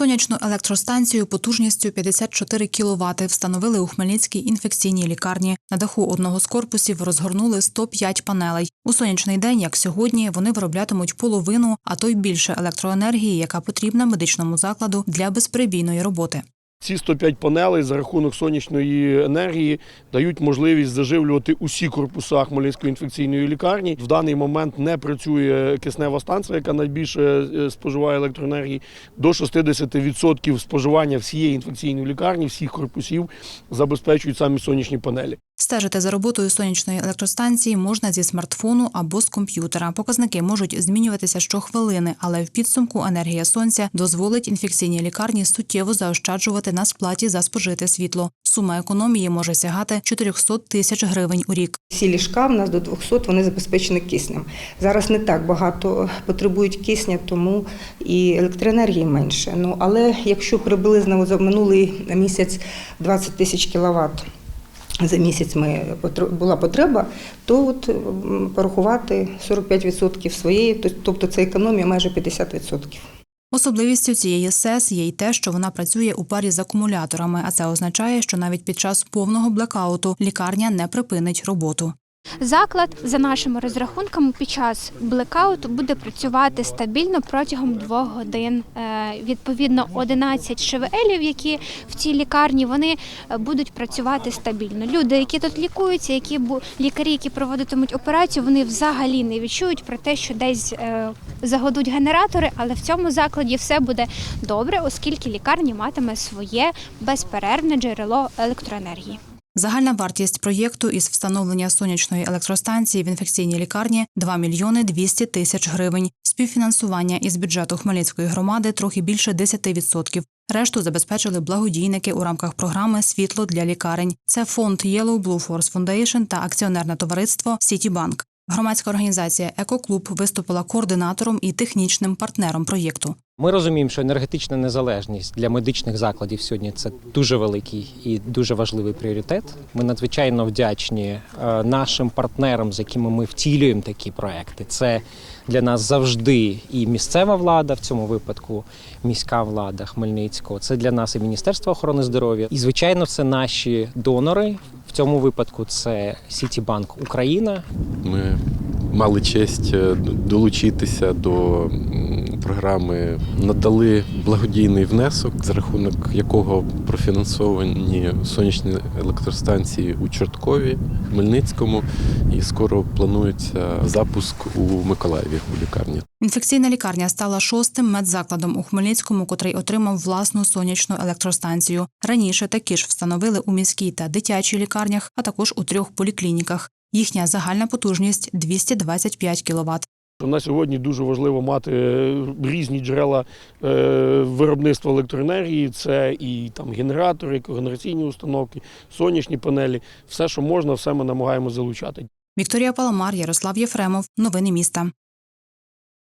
Сонячну електростанцію потужністю 54 кВт встановили у Хмельницькій інфекційній лікарні. На даху одного з корпусів розгорнули 105 панелей. У сонячний день, як сьогодні, вони вироблятимуть половину, а то й більше електроенергії, яка потрібна медичному закладу для безперебійної роботи. Ці 105 панелей за рахунок сонячної енергії дають можливість заживлювати усі корпуса Хмельницької інфекційної лікарні. В даний момент не працює киснева станція, яка найбільше е, споживає електроенергії. До 60% споживання всієї інфекційної лікарні, всіх корпусів забезпечують самі сонячні панелі. Стежити за роботою сонячної електростанції можна зі смартфону або з комп'ютера. Показники можуть змінюватися щохвилини, але в підсумку енергія сонця дозволить інфекційній лікарні суттєво заощаджувати на сплаті за спожите світло. Сума економії може сягати 400 тисяч гривень у рік. Всі ліжка в нас до 200 вони забезпечені киснем. Зараз не так багато потребують кисня, тому і електроенергії менше. Ну але якщо приблизно за минулий місяць 20 тисяч кіловат за місяць ми була потреба, то от порахувати 45% своєї, то- тобто це економія майже 50%. Особливістю цієї СЕС є й те, що вона працює у парі з акумуляторами, а це означає, що навіть під час повного блекауту лікарня не припинить роботу. Заклад, за нашими розрахунками, під час блекауту буде працювати стабільно протягом двох годин. Е, Відповідно, 11 ШВЛів, які в цій лікарні, вони е, будуть працювати стабільно. Люди, які тут лікуються, які лікарі, які проводитимуть операцію, вони взагалі не відчують про те, що десь е, загодуть генератори, але в цьому закладі все буде добре, оскільки лікарня матиме своє безперервне джерело електроенергії. Загальна вартість проєкту із встановлення сонячної електростанції в інфекційній лікарні 2 мільйони 200 тисяч гривень. Співфінансування із бюджету Хмельницької громади трохи більше 10%. Решту забезпечили благодійники у рамках програми Світло для лікарень. Це фонд Yellow Blue Force Foundation та акціонерне товариство Сітібанк. Громадська організація Екоклуб виступила координатором і технічним партнером проєкту. Ми розуміємо, що енергетична незалежність для медичних закладів сьогодні це дуже великий і дуже важливий пріоритет. Ми надзвичайно вдячні е, нашим партнерам, з якими ми втілюємо такі проекти. Це для нас завжди і місцева влада, в цьому випадку міська влада Хмельницького. Це для нас і Міністерство охорони здоров'я. І звичайно, це наші донори. В цьому випадку це Сітібанк Україна, Ми мали честь е, долучитися до програми, надали благодійний внесок, за рахунок якого профінансовані сонячні електростанції у Чорткові, Хмельницькому, і скоро планується запуск у Миколаєві у лікарні. Інфекційна лікарня стала шостим медзакладом у Хмельницькому, котрий отримав власну сонячну електростанцію. Раніше такі ж встановили у міській та дитячій лікарнях, а також у трьох поліклініках. Їхня загальна потужність 225 кВт. На сьогодні дуже важливо мати е, різні джерела е, виробництва електроенергії. Це і там генератори, когенераційні установки, сонячні панелі. Все, що можна, все ми намагаємося залучати. Вікторія Паламар, Ярослав Єфремов. Новини міста.